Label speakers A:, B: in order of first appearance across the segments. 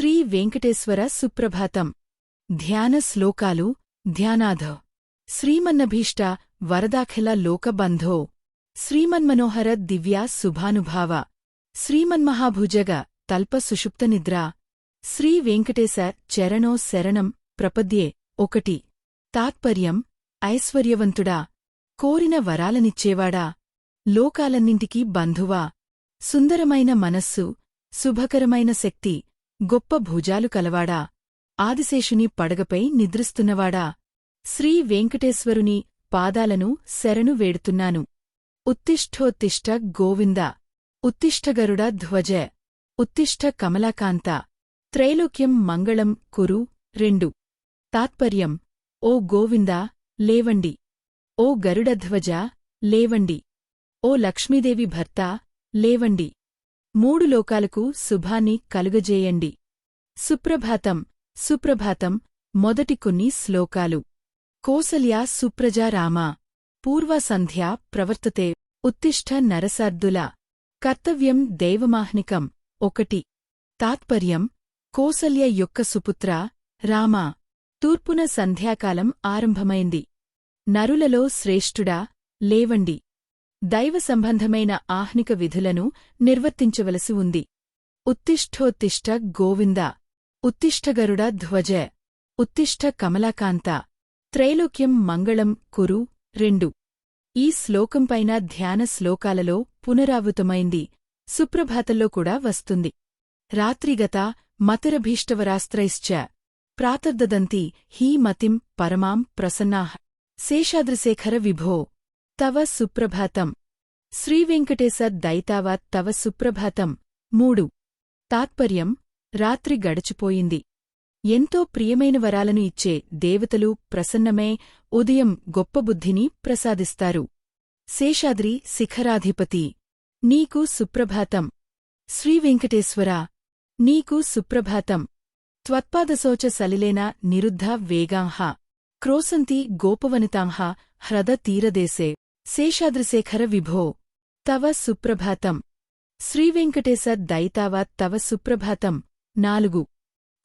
A: శ్రీ వెంకటేశ్వర సుప్రభాతం. ధ్యాన శ్లోకాలు ధ్యానాధ. శ్రీమన్నభీష్ట వరదాఖిల లోకబంధో. శ్రీమన్మనోహర దివ్యా శుభానుభావ. శ్రీమన్మహాభుజగ తల్ప సుషుప్తనిద్ర శ్రీ వెంకటేశ చరణో శరణం ప్రపద్యే ఒకటి. తాత్పర్యం ఐశ్వర్యవంతుడా. కోరిన వరాలనిచ్చేవాడా. లోకాలన్నింటికీ బంధువా. సుందరమైన మనస్సు శుభకరమైన శక్తి. గొప్ప భుజాలు కలవాడా? ఆదిశేషుని పడగపై నిద్రిస్తున్నవాడా? శ్రీ వెంకటేశ్వరుని పాదాలను శరణు వేడుతున్నాను. ఉత్తిష్ఠోత్తిష్ట గోవింద ఉత్తిష్టగరుడ ధ్వజ ఉత్తిష్ఠ కమలాకాంత త్రైలోక్యం మంగళం కురు రెండు. తాత్పర్యం ఓ గోవిందా లేవండి. ఓ గరుడధ్వజ లేవండి. ఓ లక్ష్మీదేవి భర్త లేవండి. మూడు లోకాలకు శుభాన్ని కలుగజేయండి. సుప్రభాతం సుప్రభాతం మొదటి కొన్ని శ్లోకాలు. కోసల్యా సుప్రజారామా పూర్వసంధ్యా ప్రవర్తతే ఉత్తిష్ఠ నరసార్దుల కర్తవ్యం దైవమాహ్నికం. ఒకటి. తాత్పర్యం కోసల్య యొక్క సుపుత్ర రామా. తూర్పున సంధ్యాకాలం ఆరంభమైంది. నరులలో శ్రేష్ఠుడా లేవండి. దైవ సంబంధమైన ఆహ్నిక విధులను నిర్వర్తించవలసి ఉంది. ఉత్తిష్ఠోత్తిష్ట గోవింద ఉత్తిష్టగరుడ ధ్వజ ఉత్తిష్ట కమలాకాంత త్రైలోక్యం మంగళం కురు రెండు. ఈ శ్లోకంపైన ధ్యాన శ్లోకాలలో పునరావృతమైంది సుప్రభాతంలో కూడా వస్తుంది. రాత్రిగత మతరభీష్టవరాస్త్రైశ్చ ప్రాతర్దదంతి హీ మతిం పరమాం ప్రసన్నాః శేషాద్రిశేఖర విభో తవ సుప్రభాతం. శ్రీవెంకటేశర్ దైతావా తవ సుప్రభాతం. మూడు. తాత్పర్యం రాత్రి గడిచిపోయింది. ఎంతో ప్రియమైన వరాలను ఇచ్చే దేవతలు ప్రసన్నమే ఉదయం గొప్ప బుద్ధిని ప్రసాదిస్తారు. శేషాద్రి శిఖరాధిపతి. నీకు సుప్రభాతం. శ్రీవెంకటేశ్వరా నీకు సుప్రభాతం. త్వత్పాదశోచ సలిలేన నిరుద్ధ వేగాంహ. క్రోసంతి గోపవనితాంహ హ్రద తీరదేశే. శేషాద్రిశేఖర విభో తవ సుప్రభాతం. శ్రీవెంకటేశ దైతావత్ తవ సుప్రభాతం. నాలుగు.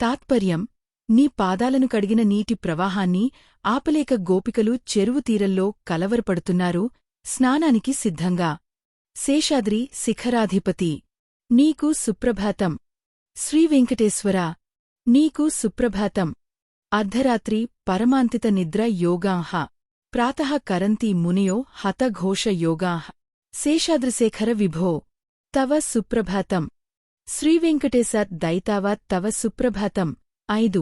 A: తాత్పర్యం. నీ పాదాలను కడిగిన నీటి ప్రవాహాన్ని ఆపలేక గోపికలు చెరువు తీరల్లో కలవరపడుతున్నారు స్నానానికి సిద్ధంగా. శేషాద్రి శిఖరాధిపతి. నీకు సుప్రభాతం. శ్రీవెంకటేశ్వర నీకు సుప్రభాతం. అర్ధరాత్రి పరమాంతిత నిద్ర యోగాంహ. ప్రాతః కరంతి మునియో హతఘోష యోగాంహ శేషాద్రిశేఖర విభో తవ సుప్రభాతం. శ్రీవెంకటేశర్ దైతావత్ తవ సుప్రభాతం. ఐదు.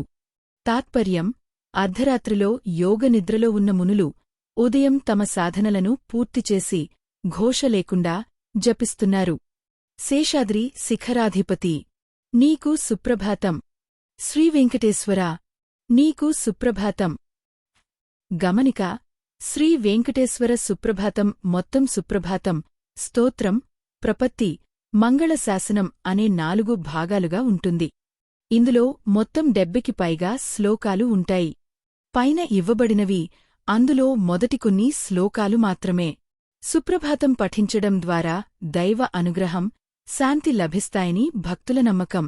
A: తాత్పర్యం. అర్ధరాత్రిలో యోగనిద్రలో ఉన్న మునులు ఉదయం తమ సాధనలను పూర్తిచేసి ఘోష లేకుండా జపిస్తున్నారు. శేషాద్రి శిఖరాధిపతి. నీకు సుప్రభాతం. శ్రీవెంకటేశ్వర నీకు సుప్రభాతం. గమనిక శ్రీ వెంకటేశ్వర సుప్రభాతం మొత్తం సుప్రభాతం స్తోత్రం ప్రపత్తి మంగళశాసనం అనే నాలుగు భాగాలుగా ఉంటుంది. ఇందులో మొత్తం డెబ్బెకి పైగా శ్లోకాలు ఉంటాయి. పైన ఇవ్వబడినవి అందులో మొదటి కొన్ని శ్లోకాలు మాత్రమే. సుప్రభాతం పఠించడం ద్వారా దైవ అనుగ్రహం శాంతి లభిస్తాయని భక్తుల నమ్మకం.